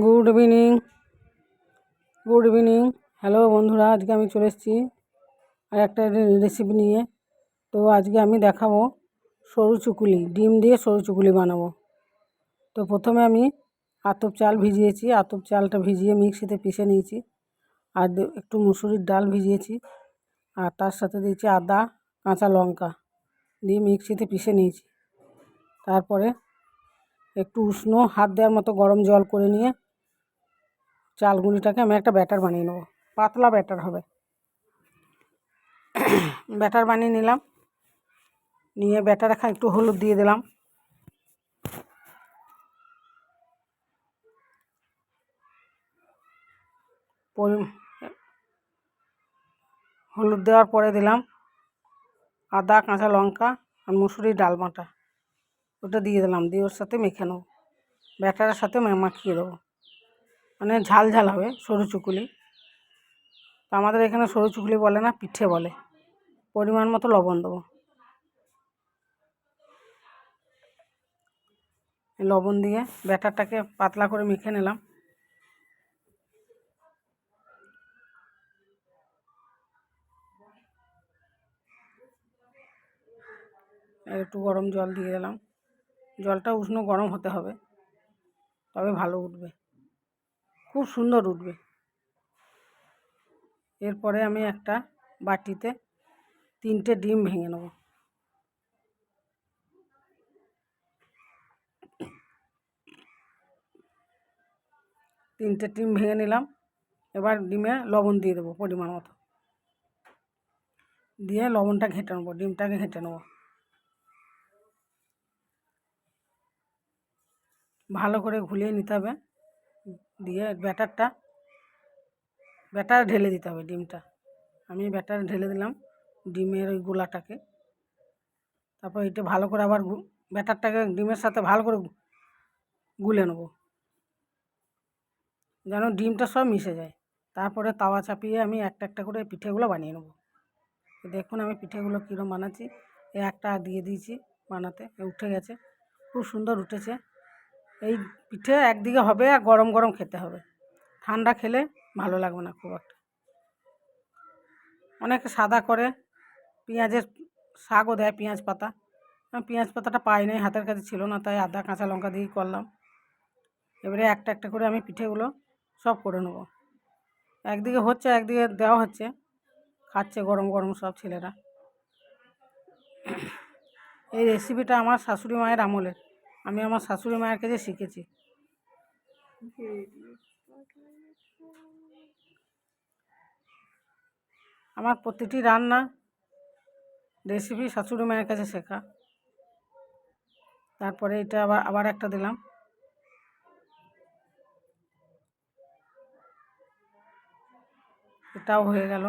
Good evening good evening hello বন্ধুরা, আজকে আমি চলে এসেছি আর একটা রেসিপি নিয়ে। তো আজকে আমি দেখাবো সরু চুকুলি, ডিম দিয়ে সরু চুকুলি বানাবো। তো প্রথমে আমি আতপ চাল ভিজিয়েছি, আতপ চালটা ভিজিয়ে মিক্সিতে পিষে নিয়েছি। আর একটু মুসুরির ডাল ভিজিয়েছি। আর তার সাথে দিয়েছি আদা, কাঁচা লঙ্কা দিয়ে মিক্সিতে পিষে নিয়েছি। তারপরে একটু উষ্ণ হাত দেওয়ার মতো গরম জল করে নিয়ে চালগুলিটাকে আমি একটা ব্যাটার বানিয়ে নেব। পাতলা ব্যাটার হবে। ব্যাটার বানিয়ে নিলাম। নিয়ে ব্যাটার এখন একটু হলুদ দিয়ে দিলাম। হলুদ দেওয়ার পরে দিলাম আদা, কাঁচা লঙ্কা আর মুসুরির ডাল বাটা। ওটা দিয়ে দিলাম। দিয়ে ওর সাথে মেখে নেব। ব্যাটারের সাথে মাখিয়ে দেবো। মানে ঝাল ঝাল হবে সরু চুকুলি। তো আমাদের এখানে সরু চুকুলি বলে না, পিঠে বলে। পরিমাণ মতো লবণ দেবো। লবণ দিয়ে ব্যাটারটাকে পাতলা করে মেখে নিলাম। একটু গরম জল দিয়ে দিলাম। জলটা উষ্ণ গরম হতে হবে, তবে ভালো উঠবে। খুব সুন্দর উঠবে। এরপরে আমি একটা বাটিতে তিনটে ডিম ভেঙে নেব। তিনটে ডিম ভেঙে নিলাম। এবার ডিমে লবণ দিয়ে দেবো পরিমাণ মতো। দিয়ে লবণটা ঘেঁটে নেব, ডিমটাকে ঘেঁটে নেব। ভালো করে ঘুলিয়ে নিতে হবে। দিয়ে ব্যাটারটা, ব্যাটার ঢেলে দিতে হবে ডিমটা। আমি ব্যাটার ঢেলে দিলাম ডিমের ওই গোলাটাকে। তারপর এটা ভালো করে আবার ব্যাটারটাকে ডিমের সাথে ভালো করে গুলে নেব। যেন ডিমটা সব মিশে যায়। তারপরে তাওয়া চাপিয়ে আমি একটা একটা করে পিঠেগুলো বানিয়ে নেব। দেখুন আমি পিঠেগুলো কীরকম বানাচ্ছি। একটা দিয়ে দিয়েছি বানাতে উঠে গেছে। খুব সুন্দর উঠেছে। এই পিঠে একদিকে হবে আর গরম গরম খেতে হবে। ঠান্ডা খেলে ভালো লাগবে না খুব একটা। অনেকে সাদা করে, পেঁয়াজের শাকও দেয় পেঁয়াজ পাতা। পেঁয়াজ পাতাটা পাই নাই, হাতের কাছে ছিল না, তাই আদা, কাঁচা লঙ্কা দিয়েই করলাম। এবারে একটা একটা করে আমি পিঠেগুলো সব করে নেব। একদিকে হচ্ছে, একদিকে দেওয়া হচ্ছে। খাচ্ছে গরম গরম সব ছেলেরা। এই রেসিপিটা আমার শাশুড়ি মায়ের আমলের। আমি আমার শাশুড়ি মায়ের কাছে শিখেছি। আমার প্রতিটি রান্না রেসিপি শাশুড়ি মায়ের কাছে শেখা। তারপরে এটা আবার আবার একটা দিলাম। এটাও হয়ে গেল।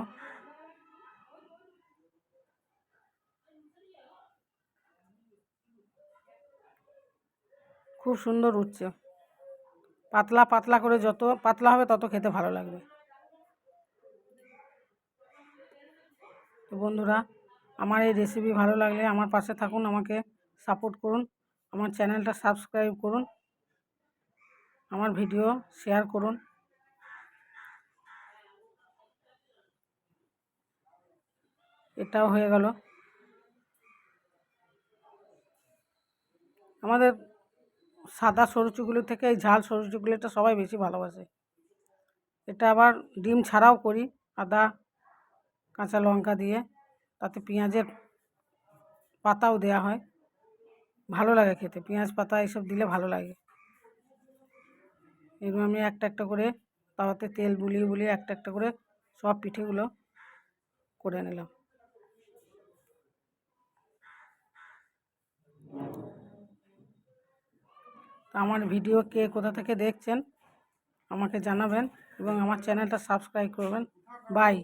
খুব সুন্দর উঠছে। পাতলা পাতলা করে যত, পাতলা হবে তত খেতে ভালো লাগবে। তো বন্ধুরা, আমার এই রেসিপি ভালো লাগলে আমার পাশে থাকুন, আমাকে সাপোর্ট করুন, আমার চ্যানেলটা সাবস্ক্রাইব করুন, আমার ভিডিও শেয়ার করুন। এটাও হয়ে গেল। আমাদের সাদা সরু চুগুলি থেকে এই ঝাল সরু চুগুলিটা সবাই বেশি ভালোবাসে। এটা আবার ডিম ছাড়াও করি আদা, কাঁচা লঙ্কা দিয়ে। তাতে পেঁয়াজের পাতাও দেওয়া হয়। ভালো লাগে খেতে। পেঁয়াজ পাতা এসব দিলে ভালো লাগে। এরকম আমি একটা একটা করে তাওয়াতে তেল বুলিয়ে বুলিয়ে একটা একটা করে সব পিঠেগুলো করে নিলাম। আমার ভিডিও কে কোথা থেকে দেখছেন আমাকে জানাবেন এবং আমার চ্যানেলটা সাবস্ক্রাইব করবেন। বাই।